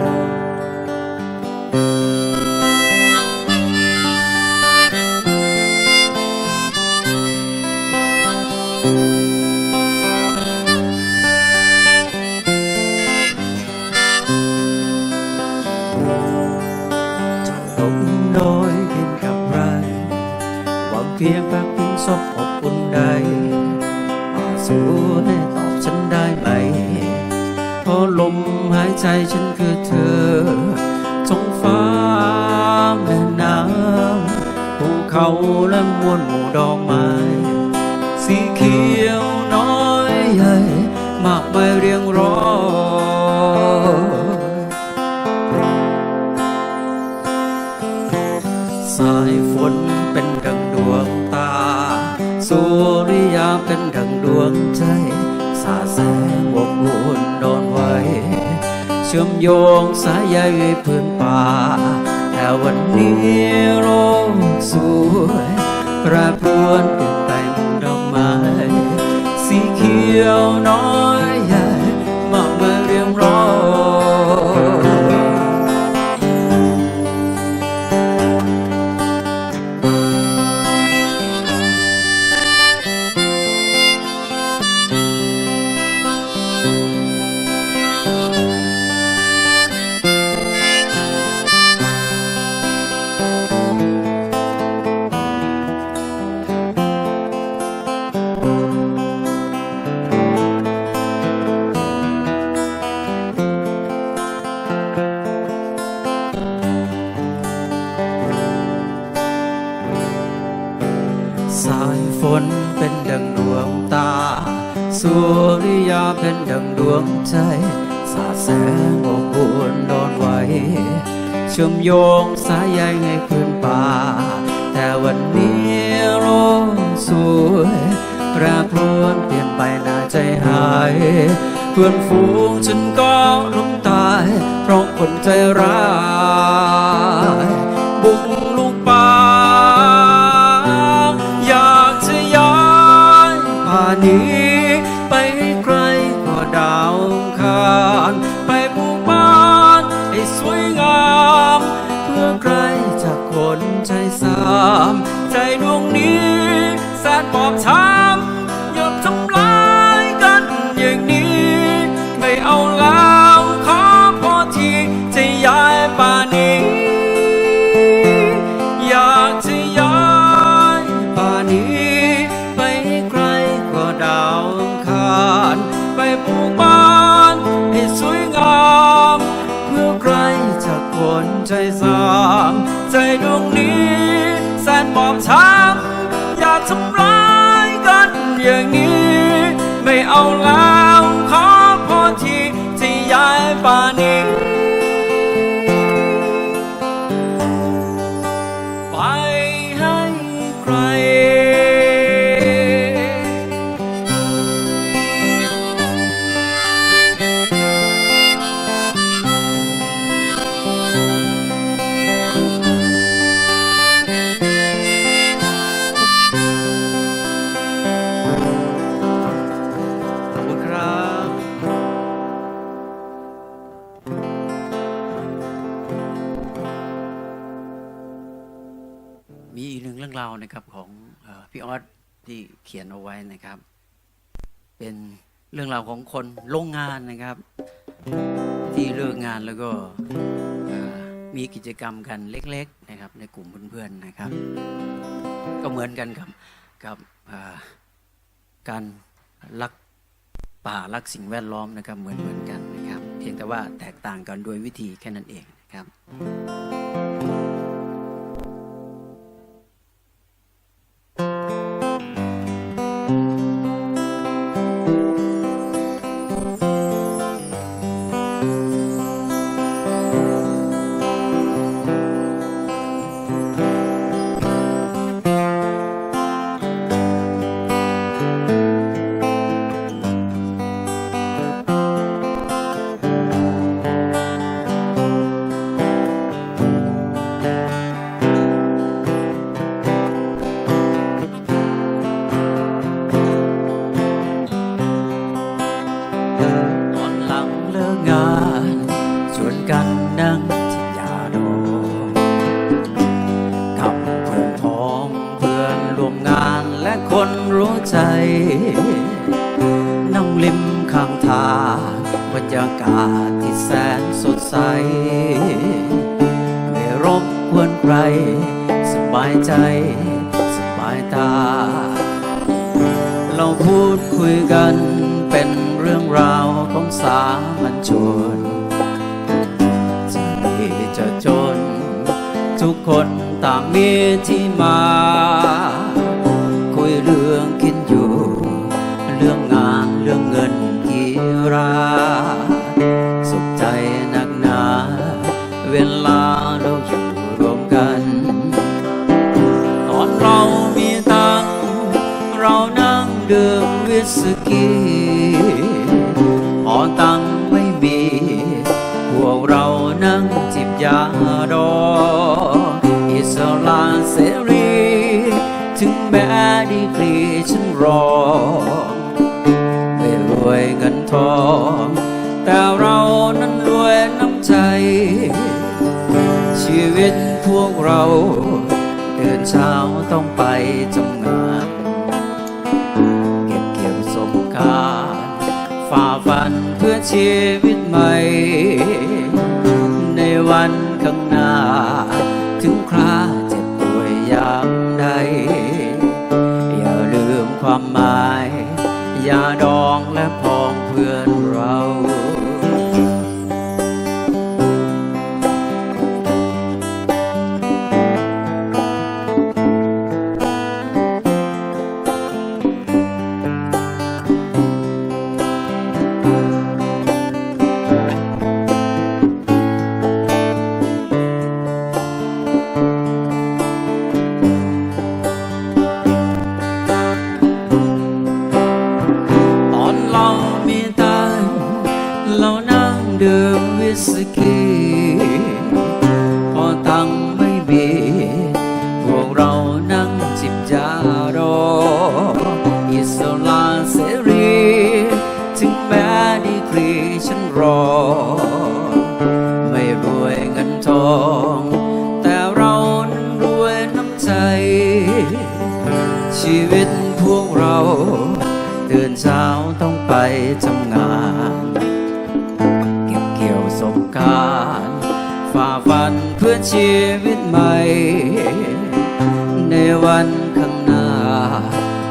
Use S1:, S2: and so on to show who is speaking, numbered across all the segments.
S1: ลมน้อยบินกับไรหวังเพียงแป๊บเพียงศพอบอุ่นใดอาสูได้ตอบฉันได้ไหมพราะลมหายใจฉัน และมวลหมู่ดอกไม้ สีเขียวน้อยใหญ่ มากมายเรียงร้อยสายฝนเป็นดังดวงตา สุริยามเป็นดังดวงใจ สาแสงอบอุ่นนอนไว้ เชื่อมโยงสายใยพื้นป่า แต่วันนี้โลกสวยแปรปรวนเปลี่ยนแปหมุนดอกไม้ สีเขียวน้อย งอบอุ่นนอนไว้เชื่อมโยงสายใยให้พื้นป่า แต่วันนี้โลกสวยแปรปรวนเปลี่ยนไปน่าใจหายเพื่อนฝูงฉันก็ล้มตาย เพราะคนใจร้ายบุกลุกป่าอยากจะย้ายป่านี้ไป ใจสามใจดวงนี้แสนบอบช้ำอย่าทำร้ายกันอย่างนี้ ไม่เอาแล้ว อสที่เขียนเอาไว้นะครับ เป็นเรื่องราวของคนโรงงานนะครับ ที่เลิกงานแล้วก็มีกิจกรรมกันเล็ก ๆ นะครับ ในกลุ่มเพื่อนๆนะครับ ก็เหมือนกันกับกับการรักป่ารักสิ่งแวดล้อมนะครับเหมือนเหมือนกันนะครับ เพียงแต่ว่าแตกต่างกันโดยวิธีแค่นั้นเองนะครับ บรรยากาศที่แสนสดใส ไม่รบกวนใคร สบายใจ สบายตา เราพูดคุยกันเป็นเรื่องราวของสามัญชนจะดีจะจน ทุกคนต่างมีที่มา คุยเรื่องกินอยู่ รา สุขใจนักหนา เวลาเราอยู่รวมกัน ตอนเรามีตัง เรานั่งดื่มวิสกี้พอตังไม่มีพวกเรานั่งจิบยาดออิสระเสรี ถึงแม้ดีกรีฉันรอ ทอง แต่เรานั้นรวยน้ำใจ ชีวิตพวกเรา เดินเช้าต้องไปทำงาน เก็บเกี่ยวสมการฝ่าฟันเพื่อชีวิตใหม่ ในวันข้างหน้า ถึงคราเจ็บป่วยยามใด อย่าลืมความหมาย อย่าดองและพอ เพื่อ สกีพอตังไม่มี พวกเรานั่งจิบจาดออิสระเสรี ถึงแม้ดีกรีฉันรอ ไม่รวยเงินทอง แต่เรานั้นรวยน้ำใจ ชีวิตพวกเรา ตื่นเช้าต้องไปทำ ชีวิตใหม่ ในวันข้างหน้า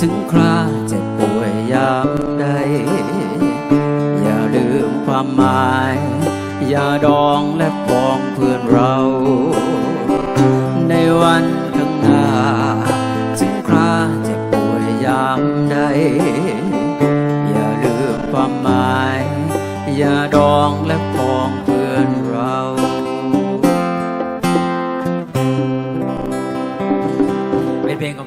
S1: ถึงคราเจ็บป่วยยามใด อย่าลืมความหมาย อย่าดองและปองเพื่อนเรา ในวันข้างหน้า ถึงคราเจ็บป่วยยามใด อย่าลืมความหมาย อย่าดองและ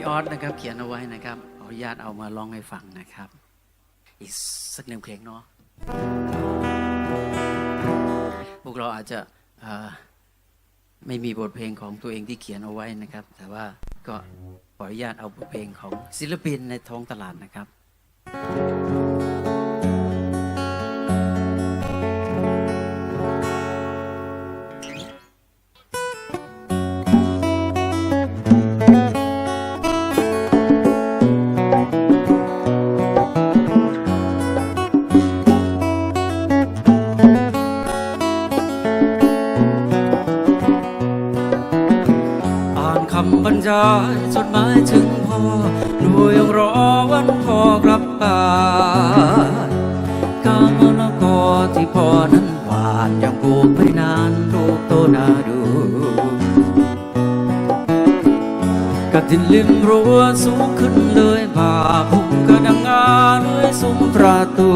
S1: พี่ออสนะครับ เขียนเอาไว้นะครับขออนุญาตเอามาร้องให้ฟังนะครับ อีกสักหนึ่งเพลงเนาะพวกเราอาจจะไม่มีบทเพลงของตัวเองที่เขียนเอาไว้นะครับ แต่ว่าก็ขออนุญาตเอาบทเพลงของศิลปินในท้องตลาดนะครับอ่ พ่อกลับบ้านกามะละกอที่พ่อนั้นหวานยังปลูกไม่นานลูกโตน่าดูกระดินริมรั้วสูงขึ้นเลยบาพุ่มกระดังงาด้วยซุ้มประตู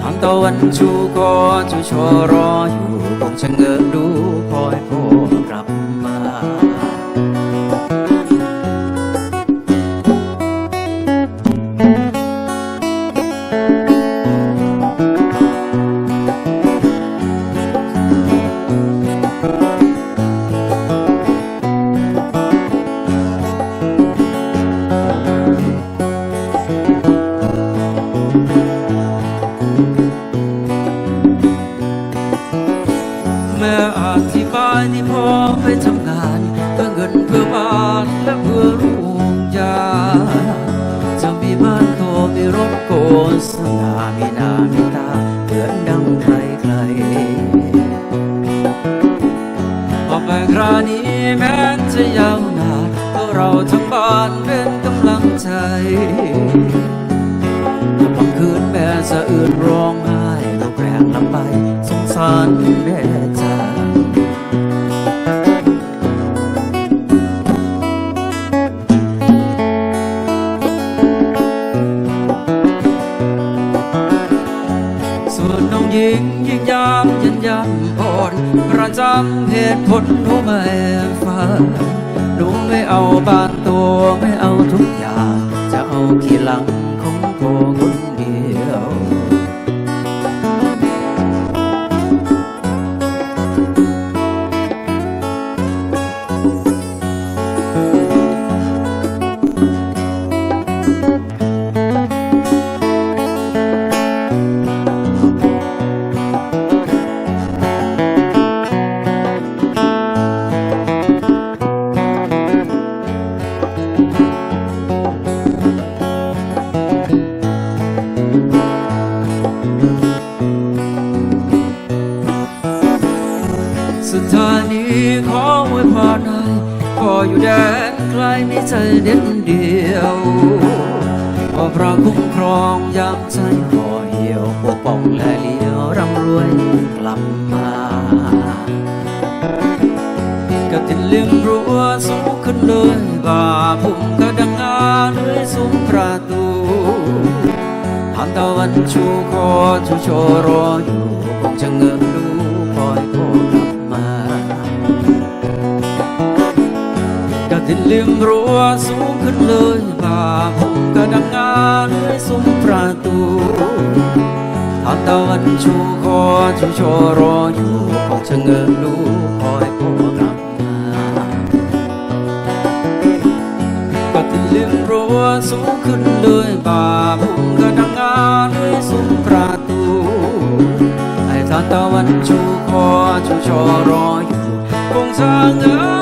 S1: ทางตะวันชูก็ชูชอรออยู่คงชะเง้อดู ที่บ้านที่พ่อไปทำงานเพื่อเงินเพื่อบ้านและเพื่อลูกยาจะมีบ้านโตมีรถโกสง่ามีนามีตาเหมือนดังใครใครๆต่อไปครานี้แม้จะยาวนานก็เราทั้งบ้านเป็นกำลังใจบางคืนแม่สะอื่นร้องไห้ลูกแรงลำไปสงสารแม่ใจามยันยำอ่อนประจำเหตุผลหนูไม่ฟังหนูไม่เอาบางตัวไม่เอาทุกอย่าง จะเอาขี้หลังของพ่อคน นี้ขอไว้พรให้พ่ออยู่แดนไกลมีใจเด็ดเดียวขอพระคุ้มครองยามใจห่อเหี่ยวปกป้องและเลี้ยวร่ำรวยกลับมากับตินลืมรั้วสูงขึ้นเลยบ่าพุ่มก็ดังงาด้วยสูงประตูทางตะวันชูคอชูโชรออยู่คงจะเงือดูคอยพ่อกลับมา ก็ที่ลืมรั้วสูงขึ้นเลยบ่าผมก็ดังงานด้วยซุ้มประตูทางตะวันชูคอชูชว์รออยู่คงจะเงินดูคอยพ่อกลับมาก็ที่ลืมรั้วสูงขึ้นเลยบ่าผมก็ดังงานด้วยซุ้มประตูให้ทางตะวันชูคอชูชว์รออยู่คงจะเงิน